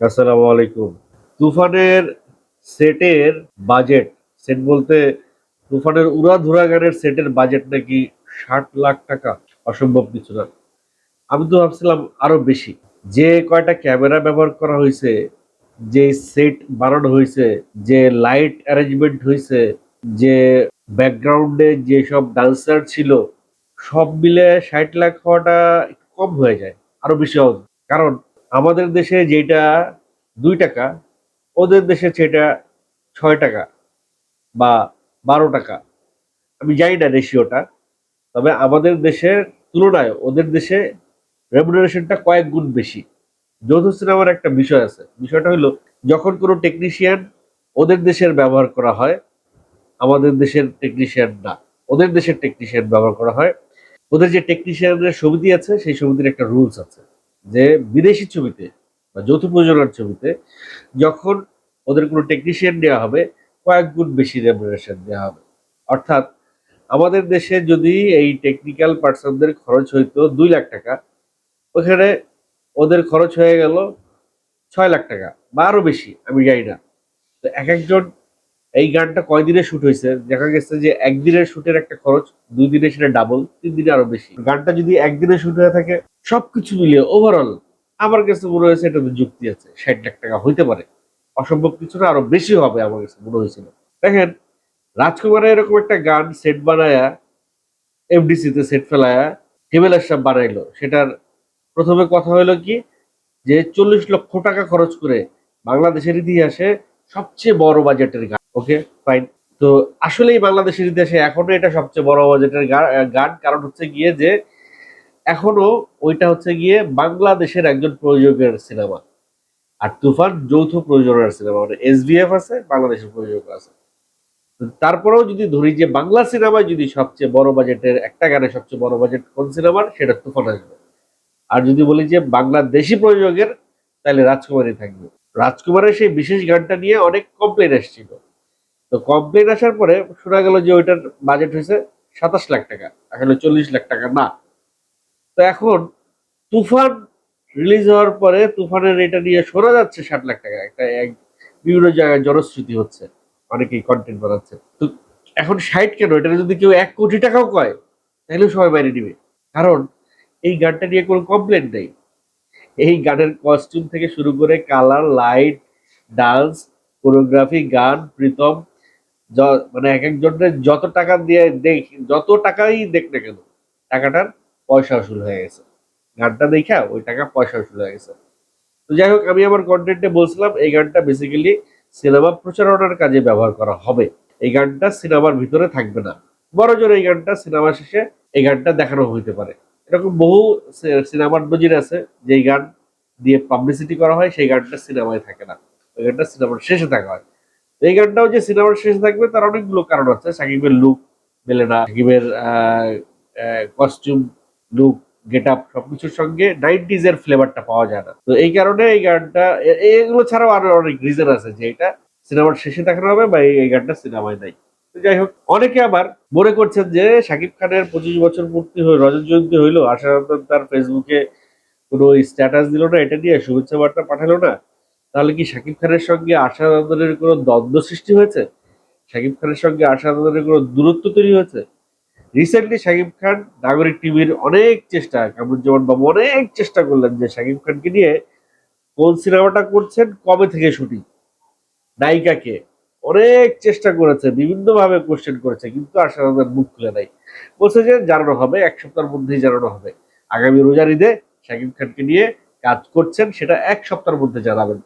আসসালামু আলাইকুম। তুফানের সেটের বাজেট সেট বলতে তুফানের উড়াধুরা গানের সেটের বাজেট নাকি ষাট লাখ টাকা? অসম্ভব কিছু না। আমি তো ভাবছিলাম আরও বেশি। যে কয়টা ক্যামেরা ব্যবহার করা হয়েছে, যে সেট বানানো হয়েছে, যে লাইট অ্যারেঞ্জমেন্ট হয়েছে, যে ব্যাকগ্রাউন্ডে যেসব ডান্সার ছিল, সব মিলে ষাট লাখ হওয়াটা কম হয়ে যায়। আরও বেশি হওয়া কারণ আমাদের দেশে যেটা দুই টাকা, ওদের দেশে সেটা ছয় টাকা বা বারো টাকা। আমি জানি না রেশিওটা, তবে আমাদের দেশের তুলনায় ওদের দেশে রেমুনারেশনটা কয়েক গুণ বেশি। যৌথ সিনেমার একটা বিষয় আছে। বিষয়টা হলো, যখন কোনো টেকনিশিয়ান ওদের দেশের ব্যবহার করা হয়, আমাদের দেশের টেকনিশিয়ান না। ওদের দেশের টেকনিশিয়ান ব্যবহার করা হয়। ওদের যে টেকনিশিয়ানের সমিতি আছে, সেই সমিতির একটা রুলস আছে। যে বিদেশি ছবিতে বা যৌথ প্রযোজনার ছবিতে যখন ওদের কোনো টেকনিশিয়ান দেওয়া হবে, কয়েক গুণ বেশি রেমুনারেশন দেওয়া হবে। অর্থাৎ আমাদের দেশে যদি এই টেকনিক্যাল পার্সনদের খরচ হইতো দুই লাখ টাকা, ওখানে ওদের খরচ হয়ে গেল ছয় লাখ টাকা বা আরও বেশি, আমি জানি না। তো এক একজন এই গানটা কয়দিনে শ্যুট হয়েছে দেখা গেছে যে একদিনের শুটের একটা খরচ, দুই দিনে সেটা ডাবল তিন দিনে আরও বেশি। গানটা যদি একদিনে শ্যুট হয়ে থাকে সবকিছু মিলিয়ে ওভারঅল আমার কাছে মনে হয়েছে এটা যুক্তি আছে, ষাট লাখ টাকা হইতে পারে। অসম্ভব কিছু না আরও বেশি হবে আমার কাছে মনে হয়েছিল। দেখেন, রাজকুমারের এরকম একটা গান সেট বানায়া এফডিসিতে সেট ফেলায়া হেবেল আশরাফ বানাইলো। সেটার প্রথমে কথা হলো কি, যে চল্লিশ লক্ষ টাকা খরচ করে বাংলাদেশের ইতিহাসে সবচেয়ে বড় বাজেটের গান। ওকে ফাইন তো আসলেই বাংলাদেশের ইতিহাসে এখনও এটা সবচেয়ে বড় বাজেটের গান। কারণ হচ্ছে গিয়ে যে এখনও ওইটা হচ্ছে গিয়ে বাংলাদেশের একজন প্রযোজকের সিনেমা। আর তুফান যৌথ প্রযোজনার সিনেমা মানে এসবিএফ আছে, বাংলাদেশের প্রযোজক আছে। তারপরেও যদি ধরি যে বাংলা সিনেমায় যদি সবচেয়ে বড় বাজেটের, একটা গানে সবচেয়ে বড় বাজেট কোন সিনেমার, সেটা তুফান আসবে। আর যদি বলি যে বাংলাদেশি প্রযোজকের, তাহলে রাজকুমারী থাকবে। রাজকুমারের সেই বিশেষ গানটা নিয়ে অনেক কমপ্লেন এসেছিল। তো কমপ্লেন আসার পরে শোনা গেল যে ওইটার বাজেট হয়েছে সাতাশ লাখ টাকা আসলে চল্লিশ লাখ টাকা না। তো এখন তুফান রিলিজ হওয়ার পরে তুফানের এটা নিয়ে শোনা যাচ্ছে ষাট লাখ টাকা। একটা এক- বিভিন্ন জায়গায় জনশ্রুতি হচ্ছে, অনেকেই কন্টেন্ট বানাচ্ছে। তো এখন ষাট কেন? এটা যদি কেউ এক কোটি টাকাও কয় তাহলেও সবাই বাইরে নিবে। কারণ এই গানটা নিয়ে কোনো কমপ্লেন নেই। এই গানের কস্টিউম থেকে শুরু করে কালার লাইট ডান্স কোরিওগ্রাফি গান, প্রীতম মানে এক একজনের যত টাকা দিয়ে দেখ যত টাকাই দেখ না কেন, টাকাটার পয়সা উসুল হয়ে গেছে। গানটা দেখা ওই টাকা পয়সা উসুল হয়ে গেছে। তো যাই হোক, আমি আমার কন্টেন্টে বলছিলাম, এই গানটা বেসিক্যালি সিনেমা প্রচারণার কাজে ব্যবহার করা হবে। এই গানটা সিনেমার ভিতরে থাকবে না। বড় জোর এই গানটা সিনেমা শেষে এই গানটা দেখানো হইতে পারে। এরকম বহু সিনেমার নজির আছে, যেই গান দিয়ে পাবলিসিটি করা হয়, সেই গানটা সিনেমায় থাকে না। ওই গানটা সিনেমার শেষে থাকা হয়। এই গানটাও যে সিনেমার শেষে থাকবে, তার অনেকগুলো কারণ আছে। সাকিবের লুক মেলে না সাকিবের কস্টিউম লুক গেট আপ সবকিছুর সঙ্গে নাইনটিজ এর ফ্লেভারটা পাওয়া যায় না। তো এই কারণে এই গানটা এগুলো ছাড়াও আরও অনেক রিজন আছে যে এটা সিনেমার শেষে দেখানো হবে বা এই- গানটা সিনেমায় নাই। যাই হোক, অনেকে আবার মনে করছেন যে শাকিব খানের পঁচিশ বছর পূর্তি হয়ে রজত জয়ন্তী হইল আশারঞ্জন তার ফেসবুকে কোনো স্ট্যাটাস দিল না, এটা নিয়ে শুভেচ্ছা বার্তা পাঠালো না। তাহলে কি শাকিব খানের সঙ্গে আশারঞ্জনের কোনো দ্বন্দ্ব সৃষ্টি হয়েছে? শাকিব খানের সঙ্গে আশারঞ্জনের কোনো দূরত্ব তৈরি হয়েছে? রিসেন্টলি শাকিব খান নাগরিক টিভির অনেক চেষ্টা কামরুজ্জামান বাবু অনেক চেষ্টা করলেন যে শাকিব খানকে নিয়ে কোন সিনেমাটা করছেন, কবে থেকে শুটিং? নায়িকাকে অনেক চেষ্টা করেছে বিভিন্ন ভাবে কোশ্চেন করেছে, কিন্তু আশারঞ্জন মুখ খুলে নাই। বলছে যে জানানো হবে, এক সপ্তাহের মধ্যেই জানানো হবে। আগামী রোজার ঈদে শাকিব খানকে নিয়ে কাজ করছেন, সেটা এক সপ্তাহের মধ্যে জানাবেন।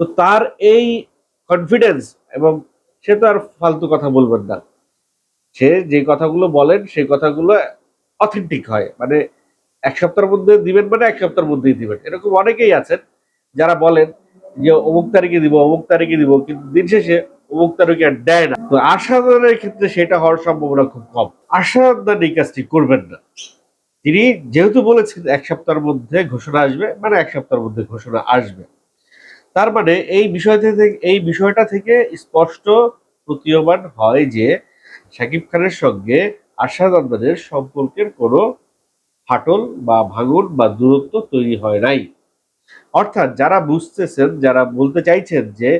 তো তার এই কনফিডেন্স এবং সে তো আর ফালতু কথা বলবেন না। সে যে কথাগুলো বলেন সেই কথাগুলো অথেন্টিক হয়। মানে এক সপ্তাহের মধ্যে দিবেন মানে এক সপ্তাহের মধ্যেই দিবেন। এরকম অনেকেই আছেন যারা বলেন যে, অমুক তারিখে দিব, অমুক তারিখে দিব। কিন্তু দিন শেষে অমুক তারিখে আর দেয় না। তো আশাদানের ক্ষেত্রে সেটা হওয়ার সম্ভাবনা খুব কম। আশাদান এই কাজটি করবেন না। তিনি যেহেতু বলেছেন এক সপ্তাহের মধ্যে ঘোষণা আসবে মানে এক সপ্তাহের মধ্যে ঘোষণা আসবে। তার মানে এই বিষয় থেকে, এই বিষয়টা থেকে স্পষ্ট প্রতীয়মান হয় যে শাকিব খানের সঙ্গে আশাদানের সম্পর্কের কোনো ফাটল বা ভাঙন বা দূরত্ব তৈরি হয় নাই। অর্থাৎ যারা বুঝতেছেন, যারা বলতে চাইছেন যে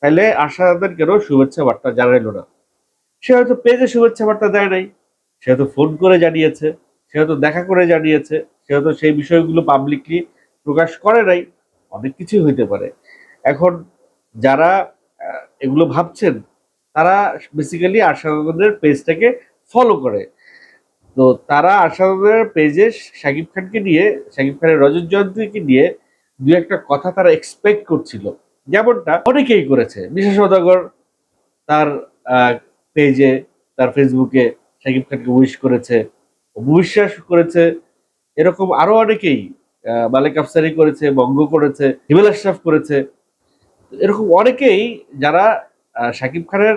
তাহলে আশাদের কেন শুভেচ্ছা বার্তা জানাইলো না? সে হয়তো পেজে শুভেচ্ছা বার্তা দেয় নাই, সে হয়তো ফোন করে জানিয়েছে, সে হয়তো দেখা করে জানিয়েছে, সে হয়তো সেই বিষয়গুলো পাবলিকলি প্রকাশ করে নাই। অনেক কিছুই হইতে পারে। এখন যারা এগুলো ভাবছেন তারা বেসিক্যালি আশাদের পেজটাকে ফলো করে। তো তারা আশাদের পেজে শাকিব খানকে নিয়ে, শাকিব খানের রজত জয়ন্তীকে নিয়ে দু একটা কথা তারা এক্সপেক্ট করছিল। যেমনটা অনেকেই করেছে। বিশেষ সদাগর তার পেজে তার ফেসবুকে শাকিব খানকে উইশ করেছে বিশ্বাস করেছে। এরকম আরও অনেকেই মালিক আফসারি করেছে, বঙ্গ করেছে, হিমেল আশরাফ করেছে। এরকম অনেকেই যারা শাকিব খানের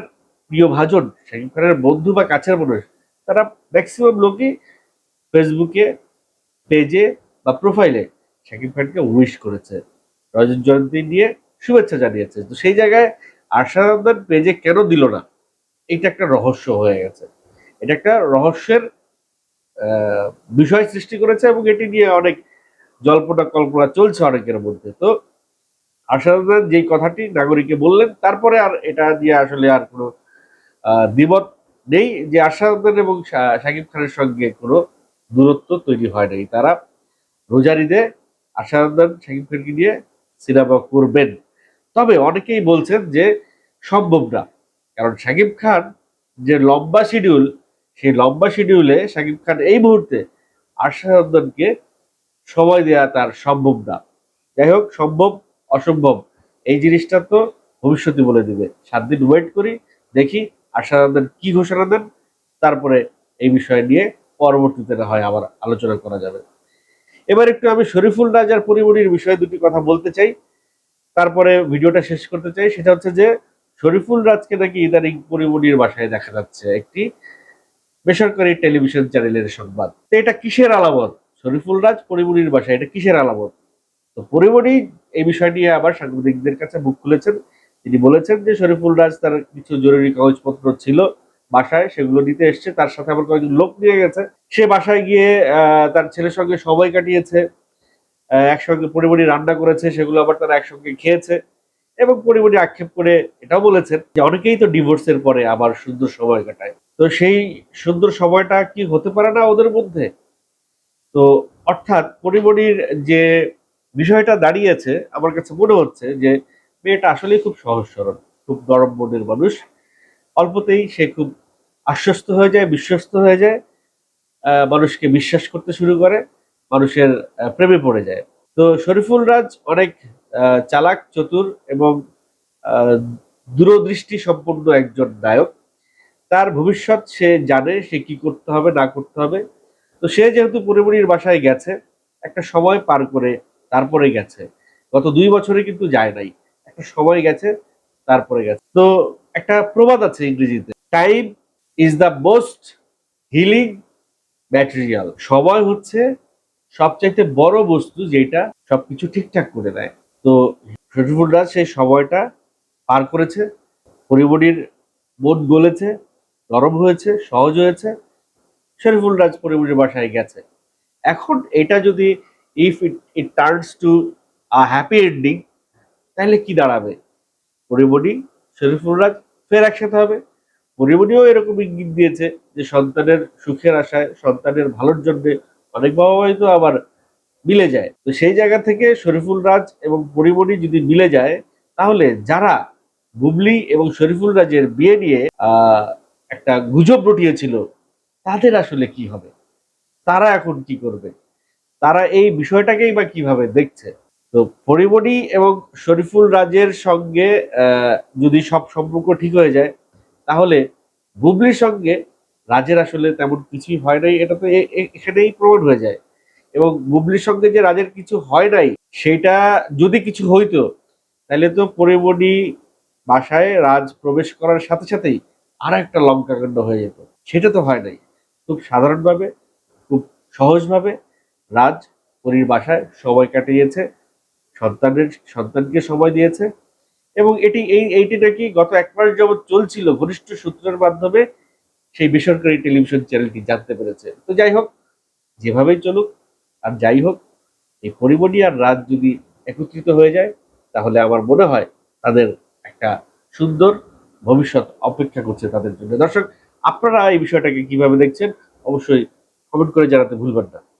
প্রিয় ভাজন শাকিব খানের বন্ধু বা কাছের মানুষ, তারা ম্যাক্সিমাম লোকই ফেসবুকে পেজে বা প্রোফাইলে শাকিব খানকে উইশ করেছে। রজত জয়ন্তী নিয়ে শুভেচ্ছা জানিয়েছে। তো সেই জায়গায় আশানন্দন পেজে কেন দিল না? এটা একটা রহস্য হয়ে গেছে। এটা একটা রহস্যের বিষয় সৃষ্টি করেছে এবং এটি নিয়ে অনেক জল্পনা কল্পনা চলছে অনেকের মধ্যে। তো আশানন্দন যেই কথাটি নাগরিককে বললেন, তারপরে আর এটা দিয়ে আসলে আর কোনো দ্বিমত নেই যে আশানন্দন এবং শাকিব খানের সঙ্গে কোনো দূরত্ব তৈরি হয় নাই। তারা রোজারিদে আশানন্দন শাকিব খানকে নিয়ে সিনেমা করবেন। তবে অনেকেই বলছেন যে সম্ভব না, কারণ শাকিব খান যে লম্বা শিডিউল, সেই লম্বা শিডিউলে শাকিব খান এই মুহূর্তে আশানন্দনকে সময় দেওয়া তার সম্ভব না। যাই হোক, সম্ভব অসম্ভব। এই জিনিসটা তো ভবিষ্যতে বলে দিবে। সাত দিন ওয়েট করি, দেখি আশানন্দন কি ঘোষণা দেন, তারপরে এই বিষয় নিয়ে পরবর্তীতে না হয় আবার আলোচনা করা যাবে। এবার একটু আমি শরীফুল রাজার পরিমণির বিষয়ে দুটি কথা বলতে চাই। তারপরে ভিডিওটা শেষ করতে চাই, সেটা হচ্ছে যে শরীফুল রাজকে নাকি ইদানিং পরিমণির বাসায় দেখা যাচ্ছে একটি বেসরকারি টেলিভিশন চ্যানেলের সংবাদ। তো এটা কিসের আলামত? শরীফুল রাজ পরিমণির বাসায়, এটা কিসের আলামত? তো পরিমণি এই বিষয় নিয়ে আবার সাংবাদিকদের কাছে মুখ খুলেছেন। তিনি বলেছেন যে শরীফুল রাজ তার কিছু জরুরি কাগজপত্র ছিল বাসায়, সেগুলো নিতে এসছে। তার সাথে আবার কয়েকজন লোক নিয়ে গেছে। সে বাসায় গিয়ে তার ছেলের সঙ্গে সময় কাটিয়েছে একসঙ্গে পরিমণি রান্না করেছে, সেগুলো আবার তারা একসঙ্গে খেয়েছে এবং পরিমণি আক্ষেপ করে এটাও বলেছেন যে অনেকেই তো ডিভোর্সের পরে আবার সুন্দর সময় কাটায়। তো সেই সুন্দর সময়টা কি হতে পারে না ওদের মধ্যে? তো অর্থাৎ পরিমণির যে বিষয়টা দাঁড়িয়েছে, আমার কাছে মনে হচ্ছে যে মেয়েটা আসলেই খুব সহজ সরল, খুব নরম মনের মানুষ। অল্পতেই সে খুব আশ্বস্ত হয়ে যায়, বিশ্বস্ত হয়ে যায় মানুষকে বিশ্বাস করতে শুরু করে, মানুষের প্রেমে পড়ে যায়। তো শরীফুল রাজ অনেক চালাক, চতুর এবং দূরদৃষ্টি সম্পন্ন একজন নায়ক। তার ভবিষ্যৎ সে জানে, সে কি করতে হবে, না করতে হবে। তো সে যেহেতু পরিমণির বাসায় গেছে, একটা সময় পার করে তারপরে গেছে। গত দুই বছরে কিন্তু যায় নাই। একটা সময় গেছে, তারপরে গেছে। তো একটা প্রবাদ আছে ইংরেজিতে। Time is the most healing material সময় হচ্ছে সবচাইতে বড় বস্তু যেটা সবকিছু ঠিকঠাক করে দেয়। তো শরীফুল রাজ সেই সময়টা পার করেছে। পরিমণির মন গলেছে, নরম হয়েছে, সহজ হয়েছে। শরীফুল রাজ বাসায় গেছে। এখন এটা যদি if it it turns to a happy ending তাহলে কি দাঁড়াবে? পরিমণি শরীফুল রাজ ফের একসাথে হবে। পরিমণিও এরকম ইঙ্গিত দিয়েছে যে সন্তানের সুখের আশায়, সন্তানের ভালোর জন্য অনেক বাবা মাই তো আবার মিলে যায়। তো সেই জায়গা থেকে শরীফুল রাজ এবং পরিমণি যদি মিলে যায়, তাহলে যারা বুবলি এবং শরীফুল রাজের বিয়ে নিয়ে একটা গুজব রটিয়েছিল, তাদের আসলে কি হবে? তারা এখন কি করবে? তারা এই বিষয়টাকেই বা কীভাবে দেখছে? তো পরিমণি এবং শরীফুল রাজের সঙ্গে যদি সব সম্পর্ক ঠিক হয়ে যায়, তাহলে বুবলির সঙ্গে রাজের আসলে তেমন কিছুই হয় নাই। এটা তো এখানেই প্রমাণ হয়ে যায়। এবং বুবলির সঙ্গে যে রাজের কিছু হয় নাই, সেটা যদি কিছু হইতো, তাহলে তো পরিমণি বাসায় রাজ প্রবেশ করার সাথে সাথেই আর একটা লঙ্কাকাণ্ড হয়ে যেত। সেটা তো হয় নাই। খুব সাধারণভাবে, খুব সহজভাবে রাজ, পরীর বাসায় সময় কাটিয়েছে, সন্তানের, সন্তানকে সময় দিয়েছে এবং এটি, এই, এইটি নাকি গত এক মাস যাবৎ চলছিল। ঘনিষ্ঠ সূত্রের মাধ্যমে সেই বেসরকারি টেলিভিশন চ্যানেলটি জানতে পেরেছে। তো যাই হোক, যেভাবেই চলুক আর যাই হোক, এই পরিমণি আর রাজ যদি একত্রিত হয়ে যায়, তাহলে আমার মনে হয় তাদের একটা সুন্দর ভবিষ্যৎ অপেক্ষা করছে তাদের জন্য। দর্শক, আপনারা এই বিষয়টাকে কীভাবে দেখছেন, অবশ্যই কমেন্ট করে জানাতে ভুলবেন না।